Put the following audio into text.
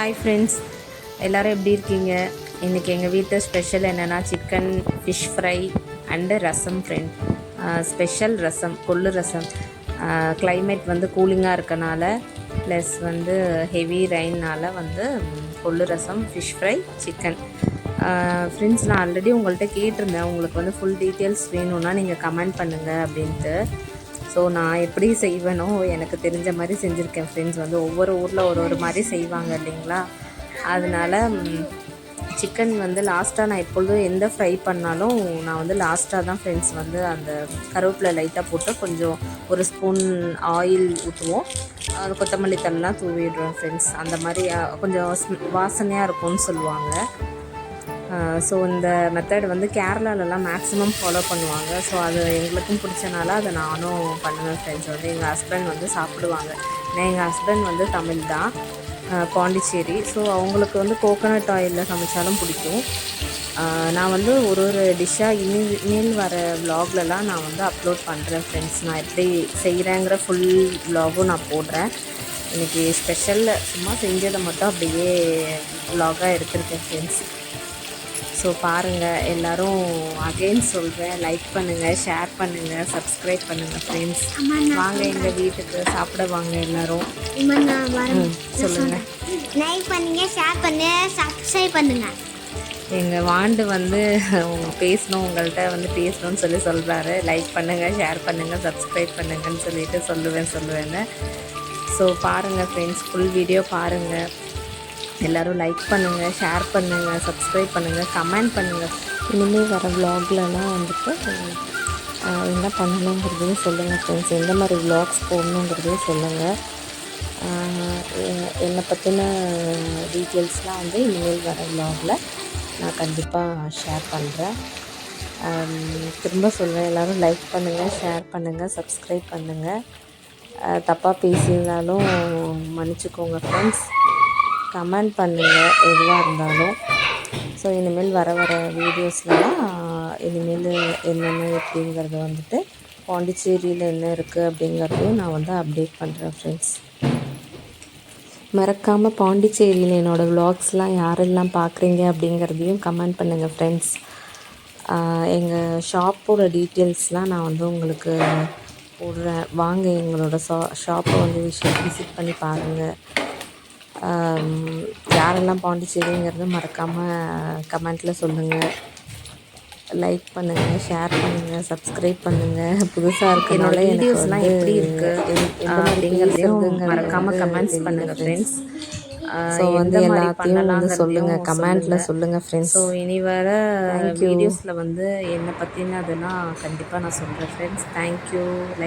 Hi friends எல்லோரும் எப்படி இருக்கீங்க? இன்றைக்கி எங்கள் வீட்டு ஸ்பெஷல் என்னென்னா chicken fish fry and rasam friend special rasam கொள்ளு ரசம். கிளைமேட் வந்து கூலிங்காக இருக்கனால ப்ளஸ் வந்து ஹெவி ரெயின்னால் வந்து கொள்ளு rasam fish fry chicken friends நான் ஆல்ரெடி உங்கள்கிட்ட கேட்டிருந்தேன். உங்களுக்கு வந்து ஃபுல் டீட்டெயில்ஸ் வேணும்னா நீங்கள் கமெண்ட் பண்ணுங்கள் அப்படின்ட்டு. ஸோ நான் எப்படி செய்வேனோ எனக்கு தெரிஞ்ச மாதிரி செஞ்சுருக்கேன். ஃப்ரெண்ட்ஸ் வந்து ஒவ்வொரு ஊரில் ஒரு ஒரு மாதிரி செய்வாங்க இல்லைங்களா? அதனால் சிக்கன் வந்து லாஸ்ட்டாக நான் எப்பொழுதும் எந்த ஃப்ரை பண்ணாலும் நான் வந்து லாஸ்ட்டாக தான் ஃப்ரெண்ட்ஸ் வந்து அந்த கருவேப்பிலை லைட்டாக போட்டு கொஞ்சம் ஒரு ஸ்பூன் ஆயில் ஊற்றுவோம் அது கொத்தமல்லி தல்லாம் தூவிடுறோம் ஃப்ரெண்ட்ஸ் அந்த மாதிரி கொஞ்சம் வாசனையாக இருக்கும்னு சொல்லுவாங்க. ஸோ இந்த மெத்தட் வந்து கேரளாலலாம் மேக்ஸிமம் ஃபாலோ பண்ணுவாங்க. ஸோ அது எங்களுக்கும் பிடிச்சனால அதை நானும் பண்ணுவேன் ஃப்ரெண்ட்ஸ் வந்து எங்கள் ஹஸ்பண்ட் வந்து சாப்பிடுவாங்க. ஏன்னா எங்கள் ஹஸ்பண்ட் வந்து தமிழ் தான். பாண்டிச்சேரி. ஸோ அவங்களுக்கு வந்து கோகோனட் ஆயிலில் சமைச்சாலும் பிடிக்கும். நான் வந்து ஒரு ஒரு டிஷ்ஷாக இனிமேல் இனிமேல் வர விலாக்லலாம் நான் வந்து அப்லோட் பண்ணுறேன் ஃப்ரெண்ட்ஸ் நான் எப்படி செய்கிறேங்கிற ஃபுல் விலாகும் நான் போடுறேன். இன்றைக்கி ஸ்பெஷலில் சும்மா செஞ்சதை மட்டும் அப்படியே விலாகாக எடுத்துருக்கேன் எடுத்திருக்கேன் ஃப்ரெண்ட்ஸ் ஸோ பாருங்கள் எல்லோரும் அகைன் சொல்கிறேன் லைக் பண்ணுங்கள் ஷேர் பண்ணுங்கள் சப்ஸ்கிரைப் பண்ணுங்கள் ஃப்ரெண்ட்ஸ் வாங்க எங்கள் வீட்டுக்கு சாப்பிட வாங்க எல்லோரும். சொல்லுங்கள் லைக் பண்ணுங்க ஷேர் பண்ணுங்க சப்ஸ்கிரைப் பண்ணுங்க. எங்கள் வாண்டு வந்து பேசணும் உங்கள்கிட்ட வந்து பேசணும்னு சொல்லி சொல்கிறாரு லைக் பண்ணுங்கள் ஷேர் பண்ணுங்கள் சப்ஸ்கிரைப் பண்ணுங்கன்னு சொல்லிட்டு சொல்லுவேன் சொல்லுவேன்னு. ஸோ பாருங்கள் ஃப்ரெண்ட்ஸ் ஃபுல் வீடியோ பாருங்கள் எல்லோரும் லைக் பண்ணுங்கள் ஷேர் பண்ணுங்கள் சப்ஸ்கிரைப் பண்ணுங்கள் கமெண்ட் பண்ணுங்கள் இனிமேல் வர விலாக்லலாம் வந்துட்டு என்ன பண்ணணுங்கிறதையும் சொல்லுங்கள் ஃப்ரெண்ட்ஸ் எந்த மாதிரி விலாக்ஸ் போடணுங்கிறதையும் சொல்லுங்கள் எ- என்னை பற்றின டீட்டெயில்ஸ்லாம் வந்து இனிமேல் வர விலாகில் நான் கண்டிப்பாக ஷேர் பண்ணுறேன் திரும்ப சொல்கிறேன் எல்லோரும் லைக் பண்ணுங்கள் ஷேர் பண்ணுங்கள் சப்ஸ்கிரைப் பண்ணுங்கள் தப்பாக பேசியிருந்தாலும் மன்னிச்சுக்கோங்க ஃப்ரெண்ட்ஸ் கமெண்ட் பண்ணுங்கள் எதுவாக இருந்தாலும். ஸோ இனிமேல் வர வர வீடியோஸ்லாம் இனிமேல் என்னென்ன எப்படிங்கிறது வந்துட்டு பாண்டிச்சேரியில் என்ன இருக்குது அப்படிங்கிறதையும் நான் வந்து அப்டேட் பண்ணுறேன் ஃப்ரெண்ட்ஸ் மறக்காமல் பாண்டிச்சேரியில் என்னோடய விலாக்ஸ்லாம் யாரெல்லாம் பார்க்குறீங்க அப்படிங்கிறதையும் கமெண்ட் பண்ணுங்கள் ஃப்ரெண்ட்ஸ் எங்கள் ஷாப்போட டீட்டெயில்ஸ்லாம் நான் வந்து உங்களுக்கு போடுறேன். வாங்க எங்களோட ஷா ஷாப்பை வந்து விஷயம் விசிட் பண்ணி பாருங்கள் யாரெல்லாம் பாண்டிச்சேரிங்கிறது மறக்காமல் கமெண்ட்டில் சொல்லுங்கள் லைக் பண்ணுங்கள் ஷேர் பண்ணுங்கள் சப்ஸ்கிரைப் பண்ணுங்கள் புதுசாக இருக்கனால வீடியோஸ்லாம் எப்படி இருக்குது மறக்காமல் கமெண்ட்ஸ் பண்ணுங்கள் ஃப்ரெண்ட்ஸ் ஸோ வந்து எல்லாத்தையும் வந்து சொல்லுங்கள் கமெண்ட்டில் சொல்லுங்கள் ஃப்ரெண்ட்ஸ் ஸோ இனி வர வீடியோஸில் வந்து என்னை பற்றினதுன்னா கண்டிப்பாக நான் சொல்கிறேன் ஃப்ரெண்ட்ஸ் தேங்க்யூ